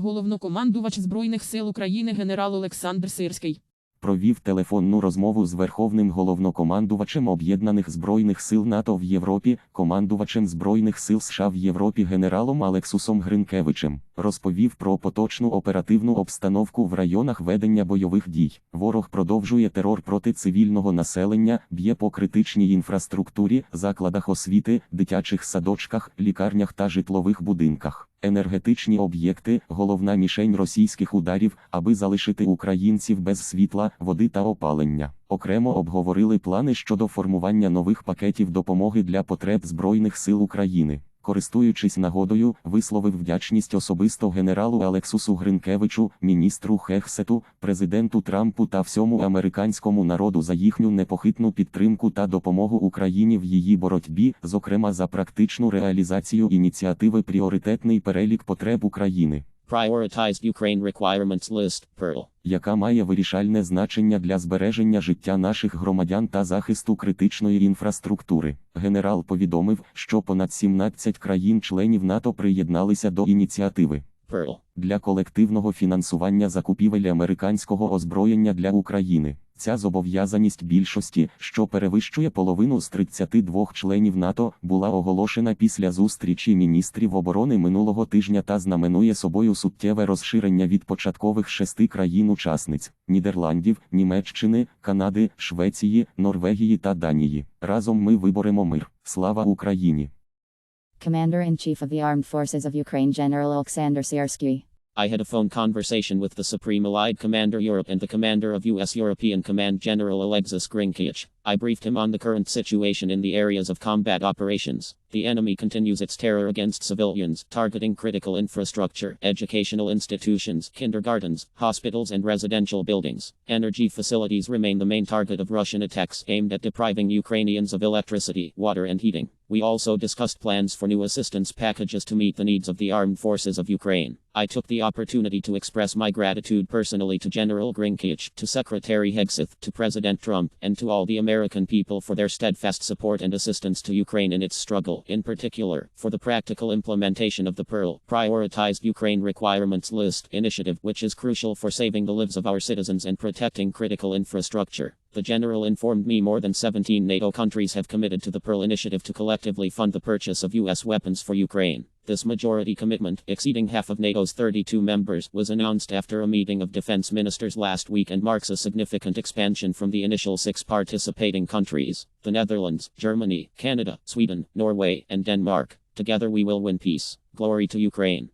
Головнокомандувач Збройних сил України генерал Олександр Сирський. провів телефонну розмову з Верховним головнокомандувачем Об'єднаних Збройних сил НАТО в Європі, командувачем Збройних сил США в Європі генералом Алексусом Гринкевичем. Розповів про поточну оперативну обстановку в районах ведення бойових дій. Ворог продовжує терор проти цивільного населення, б'є по критичній інфраструктурі, закладах освіти, дитячих садочках, лікарнях та житлових будинках. Енергетичні об'єкти головна мішень російських ударів, аби залишити українців без світла, води та опалення. Окремо обговорили плани щодо формування нових пакетів допомоги для потреб Збройних сил України. Користуючись нагодою, висловив вдячність особисто генералу Алексусу Гринкевичу, міністру Хехсету, президенту Трампу та всьому американському народу за їхню непохитну підтримку та допомогу Україні в її боротьбі, зокрема за практичну реалізацію ініціативи Пріоритетний перелік потреб України. Prioritized Ukraine Requirements List, Pearl. яка має вирішальне значення для збереження життя наших громадян та захисту критичної інфраструктури. Генерал повідомив, що понад 17 країн-членів НАТО приєдналися до ініціативи Pearl. для колективного фінансування закупівель американського озброєння для України. Ця зобов'язаність більшості, що перевищує половину з 32 членів НАТО, була оголошена після зустрічі міністрів оборони минулого тижня та знаменує собою суттєве розширення від початкових шести країн-учасниць Нідерландів, Німеччини, Канади, Швеції, Норвегії та Данії. Разом ми виборемо мир. Слава Україні! Commander in Chief of the Armed Forces of Ukraine General Alexander Siersky. I had a phone conversation with the Supreme Allied Commander Europe and the Commander of U.S. European Command General Alexis Grinkiewicz. I briefed him on the current situation in the areas of combat operations. The enemy continues its terror against civilians, targeting critical infrastructure, educational institutions, kindergartens, hospitals, and residential buildings. Energy facilities remain the main target of Russian attacks aimed at depriving Ukrainians of electricity, water, and heating. We also discussed plans for new assistance packages to meet the needs of the armed forces of Ukraine. I took the opportunity to express my gratitude personally to General Grinkiewicz, to Secretary Hegseth, to President Trump, and to all the American people for their steadfast support and assistance to Ukraine in its struggle, in particular, for the practical implementation of the Pearl Prioritized Ukraine Requirements List initiative, which is crucial for saving the lives of our citizens and protecting critical infrastructure. The general informed me more than 17 NATO countries have committed to the Pearl initiative to collectively fund the purchase of U.S. weapons for Ukraine. This majority commitment, exceeding half of NATO's 32 members, was announced after a meeting of defense ministers last week and marks a significant expansion from the initial six participating countries the Netherlands, Germany, Canada, Sweden, Norway, and Denmark. Together we will win peace. Glory to Ukraine.